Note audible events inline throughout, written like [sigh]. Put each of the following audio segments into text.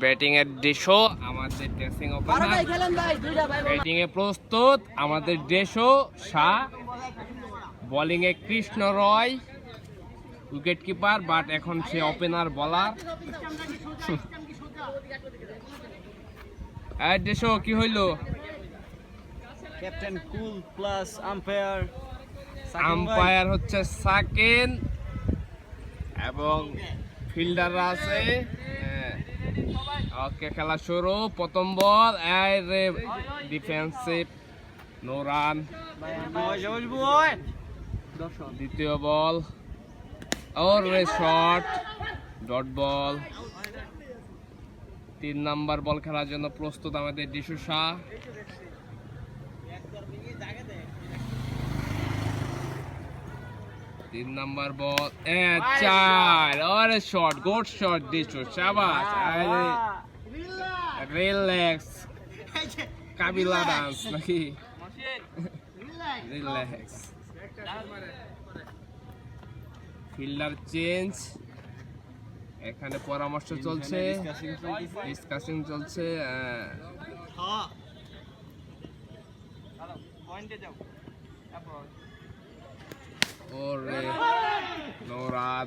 Batting এর দেশও আমাদের ড্রেসিং ওপেনার ব্যাটিং এ প্রস্তুত আমাদের দেশও Shah bowling A Krishna Roy wicket keeper but এখন সে ওপেনার বলার [laughs] দেশও কি হইল? Captain cool plus umpire umpire হচ্ছে সাকিন এবং ফিল্ডাররা আছে। ওকে, খেলা শুরু। প্রথম বল রে ডিফেন্সিভ নো রান দ্বিতীয় বল ওর রে শট ডট বল তিন নাম্বার বল খেলার জন্য প্রস্তুত আমাদের ডিশু শাহ। তিন নাম্বার বল, এ, চার। আরে শট গুড শট দিছো শাবাশ রিল্যাক্স কাবিলা ডান্স নাকি রিল্যাক্স ফিল্ডার চেঞ্জ এখানে পরামর্শ চলছে। ডিসকাশন চলছে। ওরে নো রান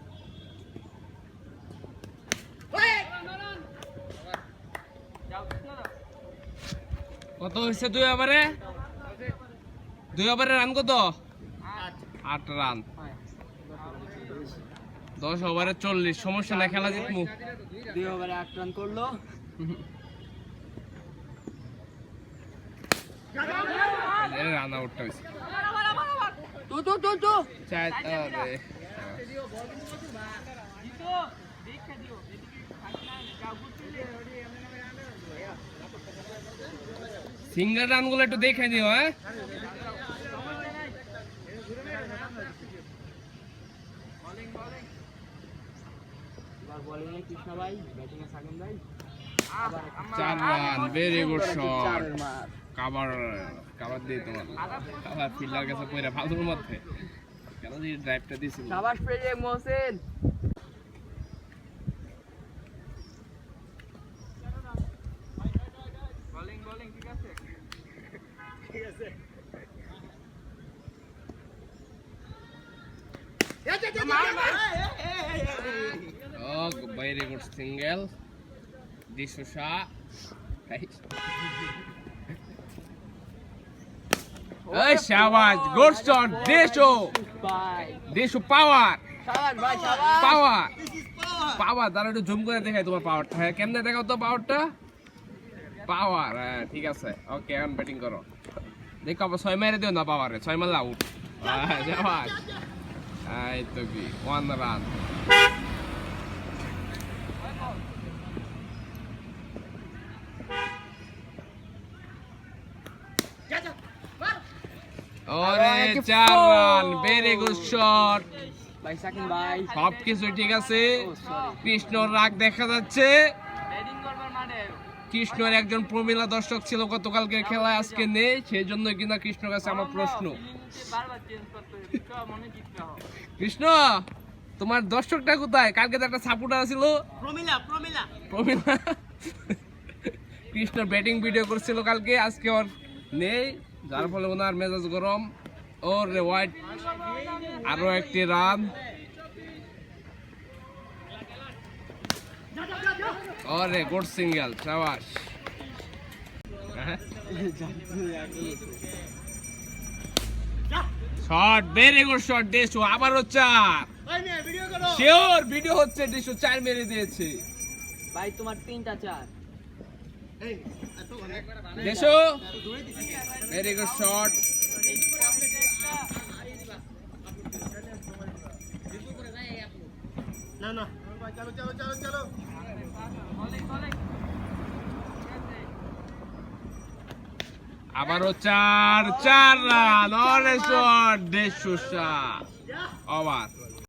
কত হয়েছে দুই ওভারে? দুই ওভারে রান কত? আট রান। দশ ওভারে চল্লিশ সমস্যা নাই খেলা জিতমু। দুই ওভারে আট রান করল। রান আউটটা হয়েছে তো তো সিঙ্গেল রানগুলো একটু দেখে দিও হ্যাঁ? শট কাবার দিয়ে তোমার। কাছে মধ্যে। কেন ড্রাইভটা মোহসেন। ও ভেরি গুড সিঙ্গেল দিশুষা এই শাবাশ গুড শট দেশো ভাই দেশো পাওয়ার সাবাস ভাই সাবাস পাওয়ার পাওয়ার তারা একটু জুম করে দেখাই তোমার পাওয়ারটা হ্যাঁ কেমনে দেখাও তো পাওয়ারটা পাওয়ার হ্যাঁ ঠিক আছে। ওকে এখন ব্যাটিং করো। দেখো আবার ছয় মেরে দিও না পাওয়ারে ছয় মারলে আউট যাবাস এই তো কি ওয়ান রান ওরে চার রান ভেরি গুড শট ভাই কিছু ঠিক আছে। কৃষ্ণর রাগ দেখা যাচ্ছে। কৃষ্ণর একজন প্রমিলা দর্শক ছিল গতকালকে খেলা আজকে নেই সেই জন্য কিনা কৃষ্ণর কাছে আমার প্রশ্ন? কৃষ্ণ তোমার দর্শকটা কোথায়? কালকে তো একটা সাপোর্টার ছিল প্রমিলা প্রমিলা। প্রমিলা? কৃষ্ণ ব্যাটিং ভিডিও করছিল কালকে আজকে ওর নেই যার ফলে ওনার মেজাজ গরম। ওর রে হোয়াইট আরও একটি রান ওরে গুড সিঙ্গেল সাবাস। শট ভেরি গুড শট দেশো আবারও চার। শিওর ভিডিও হচ্ছে দেশো চার মেরে দিয়েছে। ভাই তোমার তিনটা চার। দেশো ভেরি গুড শট চলো চলো চলো চলো। আবারও চার চার রান অনেক দেশ সুসা আবার